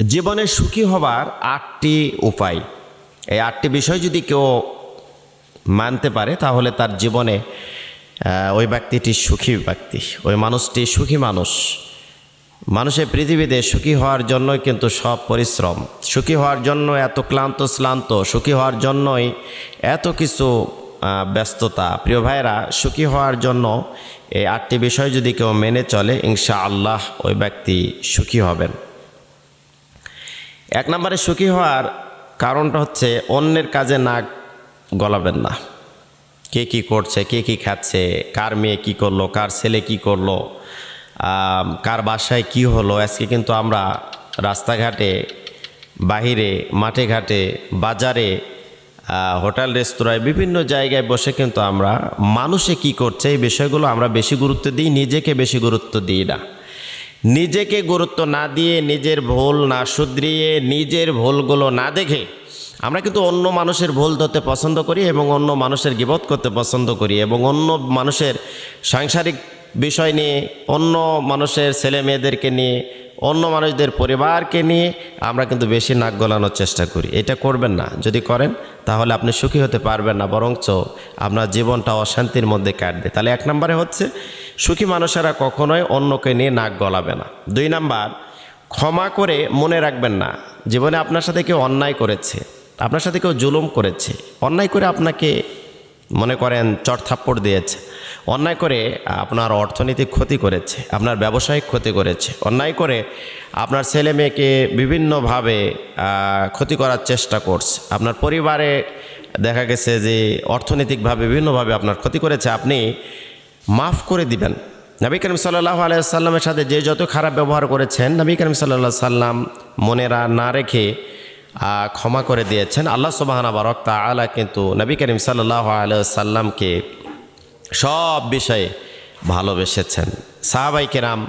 জীবনে সুখী হবার আটটি উপায়। এই আটটি বিষয় যদি কেউ মানতে পারে, তাহলে তার জীবনে ওই ব্যক্তিটি সুখী ব্যক্তি, ওই মানুষটি সুখী মানুষ। মানুষের পৃথিবীতে সুখী হওয়ার জন্যই কিন্তু সব পরিশ্রম। সুখী হওয়ার জন্য এত ক্লান্ত, শ্লান্ত, সুখী হওয়ার জন্যই এত কিছু ব্যস্ততা। প্রিয় ভাইরা সুখী হওয়ার জন্য এই আটটি বিষয় যদি কেউ মেনে চলে ইনশা আল্লাহ ওই ব্যক্তি সুখী হবেন। এক নম্বরে সুখী হওয়ার কারণটা হচ্ছে অন্যের কাজে নাক গলাবেন না। কে কি করছে, কে কি খাচ্ছে, কার মেয়ে কি করল, কার ছেলে কি করল কার বাসায় কি হলো, আজকে কিন্তু আমরা রাস্তাঘাটে, বাহিরে, মাঠে ঘাটে, বাজারে হোটেল, রেস্তোরাঁয়, বিভিন্ন জায়গায় বসে কিন্তু আমরা মানুষে কি করছে এই বিষয়গুলো আমরা বেশি গুরুত্ব দিই, নিজেকে বেশি গুরুত্ব দিই না। নিজেকে গুরুত্ব না দিয়ে নিজের ভুল না শুধরিয়ে নিজের ভুলগুলো না দেখে আমরা কিন্তু অন্য মানুষের ভুল ধরতে পছন্দ করি এবং অন্য মানুষের গিবত করতে পছন্দ করি এবং অন্য মানুষের সাংসারিক বিষয় নিয়ে, অন্য মানুষের ছেলে মেয়েদেরকে নিয়ে অন্য মানুষদের পরিবারকে নিয়ে আমরা কিন্তু বেশি নাক গলানোর চেষ্টা করি। এটা করবেন না। যদি করেন, তাহলে আপনি সুখী হতে পারবেন না, বরঞ্চ আপনার জীবনটা অশান্তির মধ্যে কাটবে। তাহলে এক নম্বরে হচ্ছে, সুখী মানুষেরা কখনোই অন্যকে নিয়ে নাক গলাবে না। দুই নাম্বার, ক্ষমা করে মনে রাখবেন না, জীবনে আপনার সাথে কেউ অন্যায় করেছে, আপনার সাথে কেউ জুলুম করেছে, অন্যায় করে আপনাকে মনে করেন চটথাপ্পড় দিয়েছে। অন্যায় করে আপনার অর্থনৈতিক ক্ষতি করেছে, আপনার ব্যবসায়িক ক্ষতি করেছে, অন্যায় করে আপনার ছেলে মেয়েকে বিভিন্নভাবে ক্ষতি করার চেষ্টা করছে। আপনার পরিবারে দেখা গেছে যে অর্থনৈতিকভাবে বিভিন্নভাবে আপনার ক্ষতি করেছে, আপনি মাফ করে দিবেন। নবী করিম সাল্লাহ আলাইসাল্লামের সাথে যে যত খারাপ ব্যবহার করেছেন, নবী করিম সাল্লাহ সাল্লাম মনেরা না রেখে ক্ষমা করে দিয়েছেন। আল্লাহ সুবাহানা বারক তালা কিন্তু নবী করিম সাল্লাহ আলাইসাল্লামকে সব বিষয়ে ভালোবেসেছেন। সাহাবাই কেরাম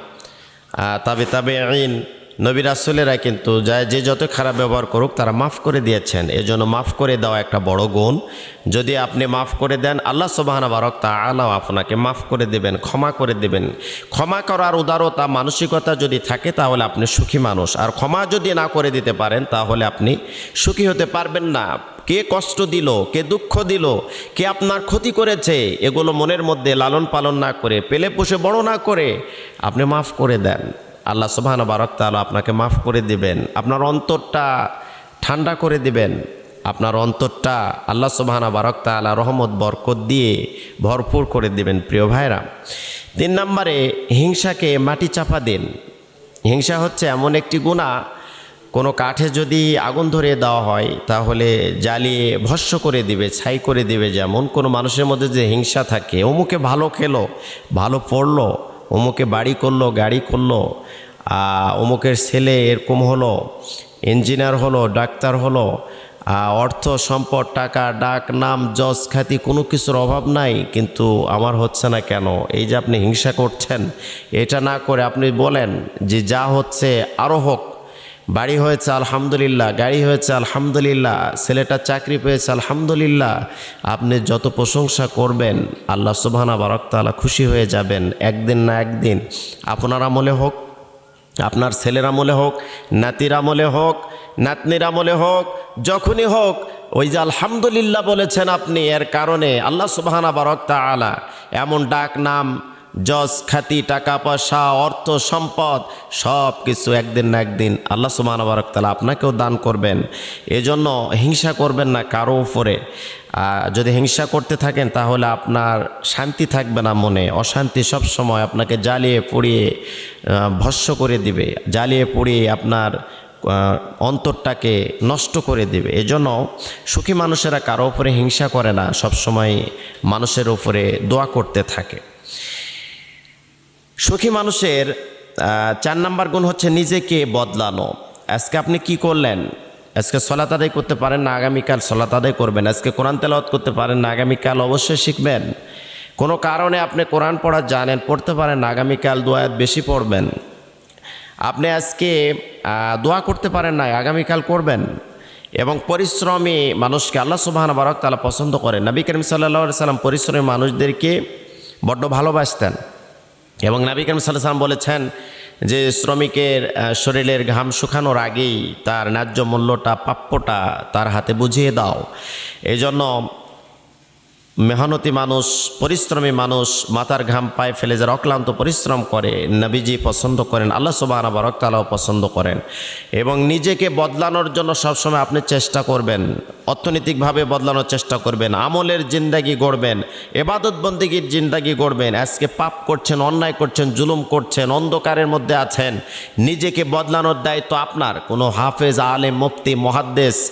তাবে তাবে আইন নবী রাসুলেরা কিন্তু যা যে যত খারাপ ব্যবহার করুক তারা মাফ করে দিয়েছেন। এজন্য মাফ করে দেওয়া একটা বড় গুণ। যদি আপনি মাফ করে দেন, আল্লাহ সুবাহানা বারক তা আলাও আপনাকে মাফ করে দেবেন, ক্ষমা করে দেবেন। ক্ষমা করার উদারতা, মানসিকতা যদি থাকে তাহলে আপনি সুখী মানুষ। আর ক্ষমা যদি না করে দিতে পারেন তাহলে আপনি সুখী হতে পারবেন না। কে কষ্ট দিল, কে দুঃখ দিল, কে আপনার ক্ষতি করেছে, এগুলো মনের মধ্যে লালন পালন না করে, পেলে পুষে বড় না করে, আপনি মাফ করে দেন। আল্লাহ সুবাহান বারক তাআলা আপনাকে মাফ করে দিবেন। আপনার অন্তরটা ঠান্ডা করে দিবেন। আপনার অন্তরটা আল্লাহ সুবাহানা বারক তাআলা রহমত, বরকত দিয়ে ভরপুর করে দিবেন, প্রিয় ভাইরা তিন নম্বরে হিংসাকে মাটি চাপা দিন। হিংসা হচ্ছে এমন একটি গুণা কোনো কাঠে যদি আগুন ধরিয়ে দেওয়া হয়, তাহলে জ্বালিয়ে ভস্য করে দিবে, ছাই করে দিবে যেমন। কোনো মানুষের মধ্যে যে হিংসা থাকে, অমুকে ভালো খেলো, ভালো পড়ল, অমুকে বাড়ি করল, গাড়ি করল অমুকের ছেলে এরকম হলো, ইঞ্জিনিয়ার হলো, ডাক্তার হলো অর্থ, সম্পদ, টাকা, ডাক, নাম, যশ, খ্যাতি, কোনো কিছুর অভাব নাই, কিন্তু আমার হচ্ছে না কেন? এই যে আপনি হিংসা করছেন, এটা না করে আপনি বলেন যে যা হচ্ছে আরও হোক বাড়ি হয়েছে আলহামদুলিল্লাহ, গাড়ি হয়েছে আলহামদুলিল্লাহ, ছেলেটা চাকরি পেয়েছে আলহামদুলিল্লাহ। আপনি যত প্রশংসা করবেন, আল্লাহ সুবহানা বারকতালা খুশি হয়ে যাবেন, একদিন না একদিন। আপনার আমলে হোক, আপনার ছেলের আমলে হোক, নাতির আমলে হোক, নাতনির আমলে হোক, যখনই হোক, ওই যে আলহামদুলিল্লাহ বলেছেন আপনি, এর কারণে আল্লাহ সুবহানা বারক আলা এমন ডাক নাম যশ খ্যাতি টাকা, পয়সা, অর্থ, সম্পদ, সব কিছু একদিন না একদিন আল্লাহ সুবহানা বারক তালা আপনাকেও দান করবেন। এজন্য হিংসা করবেন না কারও উপরে। যদি হিংসা করতে থাকেন, তাহলে আপনার শান্তি থাকবে না মনে। অশান্তি সব সময় আপনাকে জ্বালিয়ে পুড়িয়ে ভস্য করে দিবে। জ্বালিয়ে পুড়িয়ে আপনার অন্তরটাকে নষ্ট করে দিবে। এজন্য সুখী মানুষেরা কারও উপরে হিংসা করে না। সব সময় মানুষের উপরে দোয়া করতে থাকে। সুখী মানুষের চার নাম্বার গুণ হচ্ছে নিজেকে বদলানো। আজকে আপনি কি করলেন? আজকে সলাত আদায় করতে পারেন না, আগামীকাল সলাত আদায় করবেন। আজকে কোরআন তেলাওয়াত করতে পারেন না, আগামীকাল অবশ্যই শিখবেন। কোনো কারণে আপনি কোরআন পড়া জানেন, পড়তে পারেন না, আগামীকাল দোয়াত বেশি পড়বেন। আপনি আজকে দোয়া করতে পারেন না, আগামীকাল করবেন। এবং পরিশ্রমী মানুষকে আল্লাহ সুবাহান বারক তালা পছন্দ করেন। নবী করিম সাল্লা সাল্লাম পরিশ্রমী মানুষদেরকে বড্ড ভালোবাসতেন। এবং নাবি করিম সাল্লাম বলেছেন যে শ্রমিকের শরীরের ঘাম শুকানোর আগেই তার ন্যায্য মূল্যটা, প্রাপ্যটা তার হাতে বুঝিয়ে দাও। এই জন্য মেহনতি মানুষ, পরিশ্রমী মানুষ, মাথার ঘাম পায়ে ফেলে যারা অক্লান্ত পরিশ্রম করে, নবীজি পছন্দ করেন, আল্লাহ সুবাহ বরকতালাও পছন্দ করেন। এবং নিজেকে বদলানোর জন্য সবসময় আপনি চেষ্টা করবেন, অর্থনৈতিকভাবে বদলানোর চেষ্টা করবেন, আমলের জিন্দাগি গড়বেন, এবাদত বন্দিগির জিন্দাগি গড়বেন, আজকে পাপ করছেন, অন্যায় করছেন, জুলুম করছেন, অন্ধকারের মধ্যে আছেন, নিজেকে বদলানোর দায়িত্ব আপনার। কোনো হাফেজ, আলেম, মুফতি মহাদ্দেশ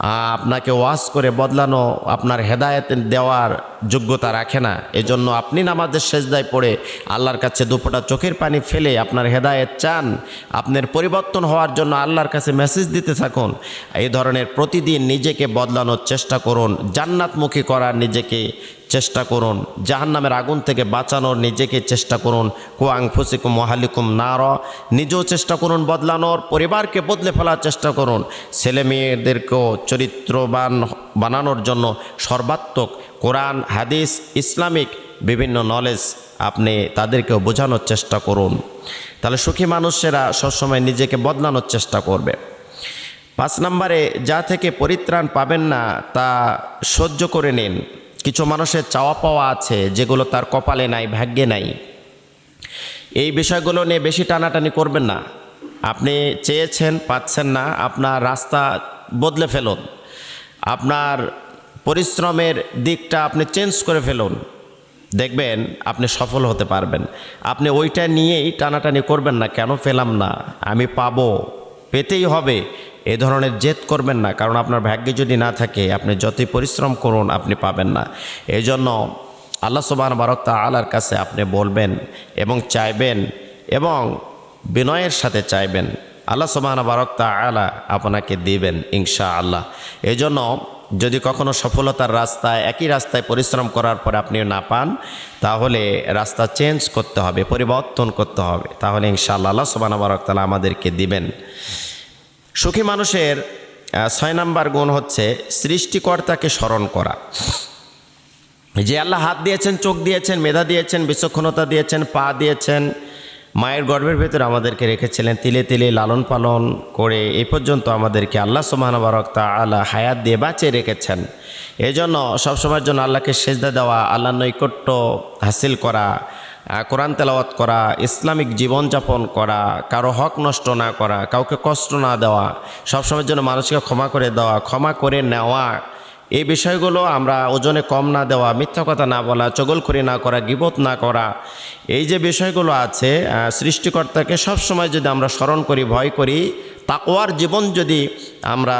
আপনাকে ওয়াজ করে বদলানো আপনার হেদায়েত দেওয়ার যোগ্যতা রাখে না। এজন্য আপনি নামাজের সেজদায় পড়ে আল্লাহর কাছে দুপোটা চোখের পানি ফেলে আপনার হেদায়েত চান। আপনার পরিবর্তন হওয়ার জন্য আল্লাহর কাছে মেসেজ দিতে থাকুন। এই ধরনের প্রতিদিন নিজেকে বদলানোর চেষ্টা করুন। জান্নাতমুখী করার নিজেকে চেষ্টা করুন। জাহান্নামের আগুন থেকে বাঁচানোর নিজেকে চেষ্টা করুন। কুয়াং ফুসিকুম মহালিকুম নার। নিজেও চেষ্টা করুন বদলানোর। পরিবারকে বদলে ফেলার চেষ্টা করুন। ছেলে মেয়েদেরকেও চরিত্রবান বানানোর জন্য সর্বাত্মক কোরআন, হাদিস, ইসলামিক বিভিন্ন নলেজ আপনি তাদেরকেও বোঝানোর চেষ্টা করুন। তাহলে সুখী মানুষেরা সবসময় নিজেকে বদলানোর চেষ্টা করবে। পাঁচ নম্বরে, যা থেকে পরিত্রাণ পাবেন না, তা সহ্য করে নিন। কিছু মানুষের চাওয়া পাওয়া আছে, যেগুলো তার কপালে নাই, ভাগ্যে নাই। এই বিষয়গুলো নিয়ে বেশি টানাটানি করবেন না। আপনি চেয়েছেন, পাচ্ছেন না, আপনার রাস্তা বদলে ফেলুন। আপনার পরিশ্রমের দিকটা আপনি চেঞ্জ করে ফেলুন। দেখবেন আপনি সফল হতে পারবেন। আপনি ওইটা নিয়েই টানাটানি করবেন না, কেন পেলাম না? আমি পাবো। পেতেই হবে। এ ধরনের জেদ করবেন না, কারণ আপনার ভাগ্যে যদি না থাকে, আপনি যতই পরিশ্রম করুন, আপনি পাবেন না। এই জন্য আল্লাহ সুবাহ বারক আলার কাছে আপনি বলবেন এবং চাইবেন এবং বিনয়ের সাথে চাইবেন। আল্লাহ সুবাহ বারক আলা আপনাকে দিবেন ইনশা আল্লাহ এই জন্য যদি কখনো সফলতার রাস্তায়, একই রাস্তায় পরিশ্রম করার পরে আপনি না পান, তাহলে রাস্তা চেঞ্জ করতে হবে, পরিবর্তন করতে হবে। তাহলে ইনশাআল্লাহ আল্লাহ তালা আমাদেরকে দিবেন। সুখী মানুষের ছয় নাম্বার গুণ হচ্ছে সৃষ্টিকর্তাকে স্মরণ করা। যে আল্লাহ হাত দিয়েছেন, চোখ দিয়েছেন, মেধা দিয়েছেন, বিচক্ষণতা দিয়েছেন, পা দিয়েছেন মায়ের গর্ভের ভেতরে আমাদেরকে রেখেছিলেন তিলে তিলে লালন পালন করে এই পর্যন্ত আমাদেরকে আল্লাহ সুবাহান বারক তা আল্লাহ হায়াত দিয়ে বাঁচিয়ে রেখেছেন। এই জন্য সবসময়ের জন্য আল্লাহকে সেজদা দেওয়া আল্লাহ নৈকট্য হাসিল করা কোরআন তেলাওয়াত করা, ইসলামিক জীবনযাপন করা, কারও হক নষ্ট না করা, কাউকে কষ্ট না দেওয়া, সবসময়ের জন্য মানুষকে ক্ষমা করে দেওয়া, ক্ষমা করে নেওয়া এই বিষয়গুলো আমরা ওজনে কম না দেওয়া, মিথ্যা কথা না বলা, চগলখড়ি না করা, গিবত না করা, এই যে বিষয়গুলো আছে সৃষ্টিকর্তাকে সবসময় যদি আমরা স্মরণ করি, ভয় করি, তাকওয়ার জীবন যদি আমরা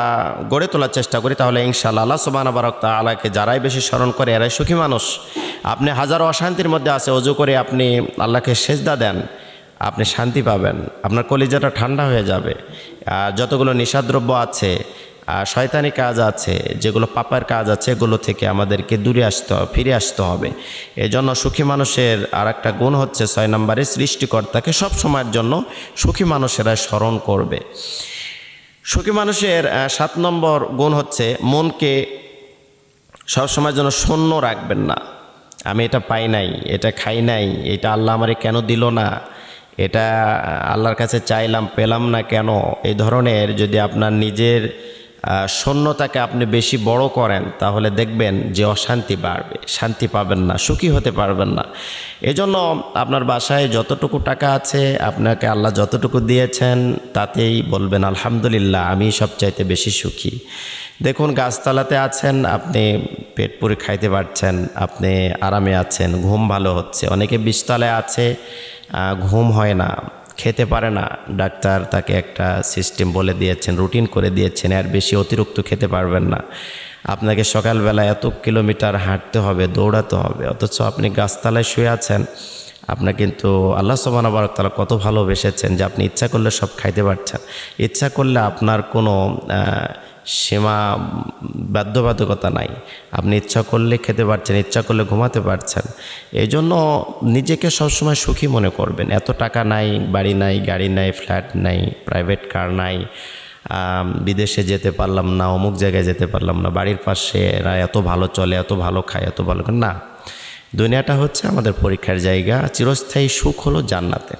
গড়ে তোলার চেষ্টা করি, তাহলে ইনশাআল্লাহ আল্লাহ সুবাহ বারক আলাকে যারাই বেশি স্মরণ করে, এরাই সুখী মানুষ। আপনি হাজারো অশান্তির মধ্যে আছে, অজু করে আপনি আল্লাহকে সেজদা দেন, আপনি শান্তি পাবেন। আপনার কলিজাটা ঠান্ডা হয়ে যাবে। যতগুলো নিশাদ্রব্য আছে শয়তানি কাজ আছে, যেগুলো পাপার কাজ আছে, এগুলো থেকে আমাদেরকে দূরে আসতে হবে, ফিরে আসতে হবে। এজন্য সুখী মানুষের আর একটা গুণ হচ্ছে ছয় নম্বরে, সৃষ্টিকর্তাকে সব সময়ের জন্য সুখী মানুষেরা স্মরণ করবে। সুখী মানুষের সাত নম্বর গুণ হচ্ছে মনকে সবসময় জন্য শূন্য রাখবেন না। আমি এটা পাই নাই, এটা খাই নাই, এটা আল্লাহ আমারে কেন দিল না? এটা আল্লাহর কাছে চাইলাম, পেলাম না কেন? এই ধরনের যদি আপনার নিজের শূন্যতাকে আপনি বেশি বড় করেন, তাহলে দেখবেন যে অশান্তি বাড়বে, শান্তি পাবেন না, সুখী হতে পারবেন না। এজন্য আপনার বাসায় যতটুকু টাকা আছে, আপনাকে আল্লাহ যতটুকু দিয়েছেন, তাতেই বলবেন, আলহামদুলিল্লাহ, আমি সবচাইতে বেশি সুখী। দেখুন, গাছতলাতে আছেন, আপনি পেট পুরে খাইতে পারছেন, আপনি আরামে আছেন, ঘুম ভালো হচ্ছে। অনেকে বিশতলায় আছে ঘুম হয় না। খেতে পারে না। ডাক্তার তাকে একটা সিস্টেম বলে দিয়েছেন, রুটিন করে দিয়েছেন আর বেশি অতিরিক্ত খেতে পারবেন না। আপনাকে সকালবেলা এত কিলোমিটার হাঁটতে হবে, দৌড়াতে হবে, অথচ আপনি গাছতলায় শুয়ে আছেন। আপনার কিন্তু আল্লাহ সোমান আবার তারা কত ভালোবেসেছেন যে আপনি ইচ্ছা করলে সব খাইতে পারছেন। ইচ্ছা করলে আপনার কোনো সীমা বাধ্যবাধকতা নাই। আপনি ইচ্ছা করলে খেতে পারছেন, ইচ্ছা করলে ঘুমাতে পারছেন। এই জন্য নিজেকে সবসময় সুখী মনে করবেন। এত টাকা নাই, বাড়ি নাই, গাড়ি নাই, ফ্ল্যাট নাই, প্রাইভেট কার নাই বিদেশে যেতে পারলাম না, অমুক জায়গায় যেতে পারলাম না, বাড়ির পাশে এরা এত ভালো চলে, এত ভালো খায়, এত ভালো না, দুনিয়াটা হচ্ছে আমাদের পরীক্ষার জায়গা। চিরস্থায়ী সুখ হলো জান্নাতে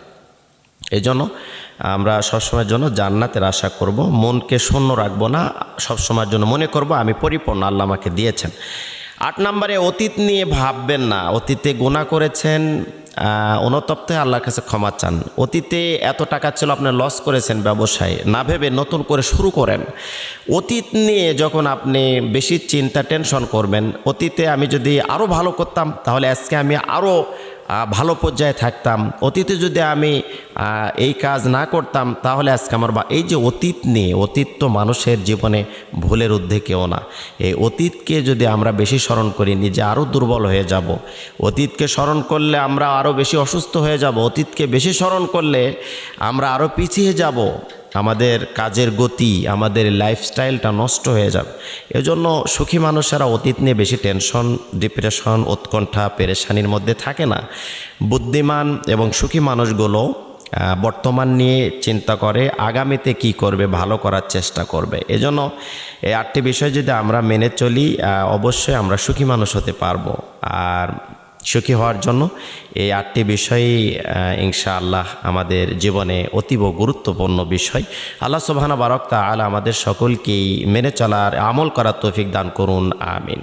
এই জন্য আমরা সবসময়ের জন্য জান্নাতের আশা করব। মনকে শূন্য রাখব না, সবসময়ের জন্য মনে করব আমি পরিপূর্ণ, আল্লাহ আমাকে দিয়েছেন। আট নম্বরে, অতীত নিয়ে ভাববেন না। অতীতে গুণা করেছেন অনুতপ্ত হয়ে আল্লাহর কাছে ক্ষমা চান। অতীতে এত টাকা ছিল, আপনি লস করেছেন ব্যবসায়। না ভেবে নতুন করে শুরু করেন। অতীত নিয়ে যখন আপনি বেশি চিন্তা টেনশন করবেন, অতীতে আমি যদি আরও ভালো করতাম, তাহলে আজকে আমি আরও ভালো পর্যায়ে থাকতাম। অতীতে যদি আমি এই কাজ না করতাম, তাহলে আজকে আমার বা, এই যে অতীত নিয়ে, অতীত তো মানুষের জীবনে ভুলের ঊর্ধ্বে কেউ না। এই অতীতকে যদি আমরা বেশি স্মরণ করি, নিজে আরও দুর্বল হয়ে যাব। অতীতকে স্মরণ করলে আমরা আরও বেশি অসুস্থ হয়ে যাব। অতীতকে বেশি স্মরণ করলে আমরা আরও পিছিয়ে যাব। আমাদের কাজের গতি, আমাদের লাইফস্টাইলটা নষ্ট হয়ে যাবে। এজন্য সুখী মানুষেরা অতীত নিয়ে বেশি টেনশন ডিপ্রেশন উৎকণ্ঠা, পেরেশানির মধ্যে থাকে না। বুদ্ধিমান এবং সুখী মানুষগুলো বর্তমান নিয়ে চিন্তা করে আগামীতে কি করবে, ভালো করার চেষ্টা করবে। এজন্য এই আটটি বিষয় যদি আমরা মেনে চলি অবশ্যই আমরা সুখী মানুষ হতে পারব। আর সুখী হওয়ার জন্য এই আটটি বিষয়ই ইনশা আল্লাহ আমাদের জীবনে অতীব গুরুত্বপূর্ণ বিষয়। আল্লাহ সোহানা বারক্তা তা আমাদের সকলকেই মেনে চলার আমল করার তৌফিক দান করুন, আমিন।